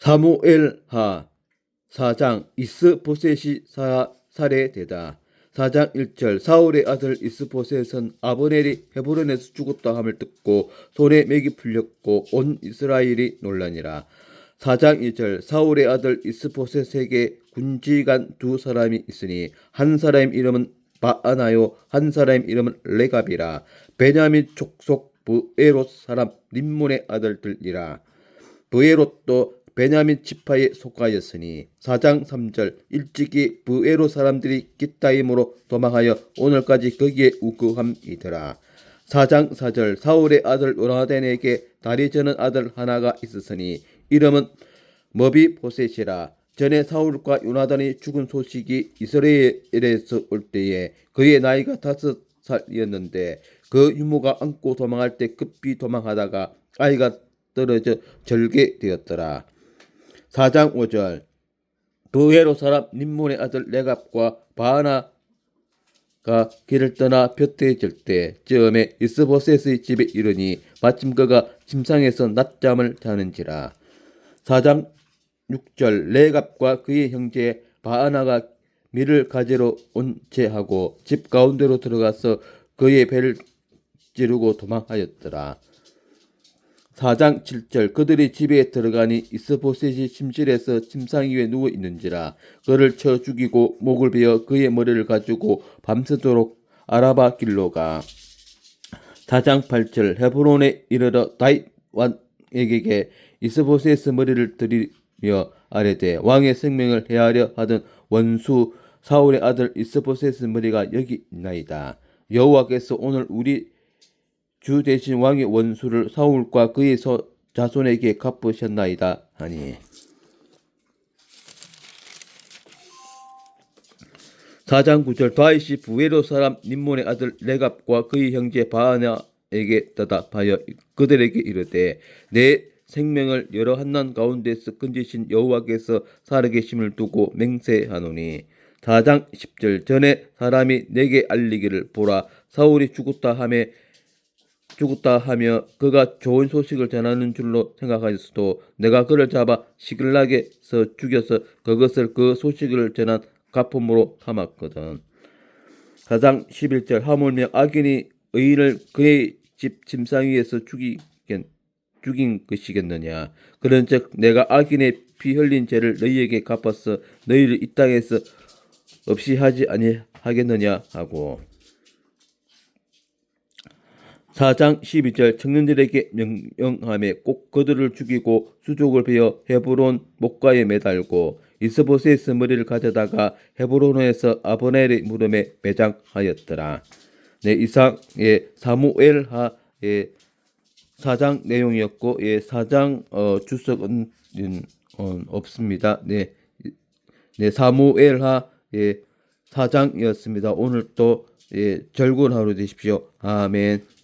사무엘하 4장 이스보셋이 사, 살해되다. 4장 1절 사울의 아들 이스보셋은 아브넬이 헤브론에서 죽었다 함을 듣고 손에 맥이 풀렸고 온 이스라엘이 놀라니라. 4장 2절 사울의 아들 이스보셋에게 군지관 두 사람이 있으니 한 사람 이름은 바아나요 한 사람 이름은 레갑이라 베냐민 족속 부에롯 사람 림몬의 아들들이라 부에롯도 베냐민 지파에 속하였으니 4장 3절 일찍이 부에로 사람들이 기타임으로 도망하여 오늘까지 거기에 우거함이더라 4장 4절 사울의 아들 요나단에게 다리 저는 아들 하나가 있었으니 이름은 머비보셋이라 전에 사울과 요나단이 죽은 소식이 이스라엘에서 올 때에 그의 나이가 다섯 살이었는데 그 유모가 안고 도망할 때 급히 도망하다가 아이가 떨어져 절개되었더라. 4장 5절. 부헤로 사람 님몬의 아들 레갑과 바하나가 길을 떠나 볕에 절때 즈음에 이스보셋의 집에 이르니 마침 그가 침상에서 낮잠을 자는지라. 4장 6절. 레갑과 그의 형제 바하나가 밀을 가지러 온 채 하고 집 가운데로 들어가서 그의 배를 찌르고 도망하였더라. 4장 7절 그들이 집에 들어가니 이스보셋이 침실에서 침상 위에 누워 있는지라 그를 쳐 죽이고 목을 베어 그의 머리를 가지고 밤새도록 아라바 길로 가. 4장 8절 헤브론에 이르러 다윗 왕에게 이스보셋의 머리를 들이며 아뢰되 왕의 생명을 해하려 하던 원수 사울의 아들 이스보셋의 머리가 여기 있나이다. 여호와께서 오늘 우리 주 대신 왕의 원수를 사울과 그의 서, 자손에게 갚으셨나이다 하니. 4장 9절 다윗이 부웨로 사람 님몬의 아들 레갑과 그의 형제 바하나에게 대답하여 그들에게 이르되 내 생명을 여러 한난 가운데서 건지신 여호와께서 살아계심을 두고 맹세하노니 4장 10절 전에 사람이 내게 알리기를 보라 사울이 죽었다 하며 죽었다 하며 그가 좋은 소식을 전하는 줄로 생각하였어도 내가 그를 잡아 시글락에서 죽여서 그것을 그 소식을 전한 가품으로 삼았거든. 4장 11절 하물며 악인이 의인을 그의 집 침상 위에서 죽이겠, 죽인 것이겠느냐. 그런즉 내가 악인의 피 흘린 죄를 너희에게 갚아서 너희를 이 땅에서 없이 하지 아니하겠느냐 하고 4장 12절 청년들에게 명령함에 꼭 그들을 죽이고 수족을 베어 헤브론 목가에 매달고 이스보셋의 머리를 가져다가 헤브론에서 아브넬의 무덤에 매장하였더라. 네, 이상 예, 사무엘하의 사장 내용이었고 예, 사장 어, 주석은 어, 없습니다. 네, 네 사무엘하 예, 사장이었습니다. 오늘 또 예, 절군 하루 되십시오. 아멘.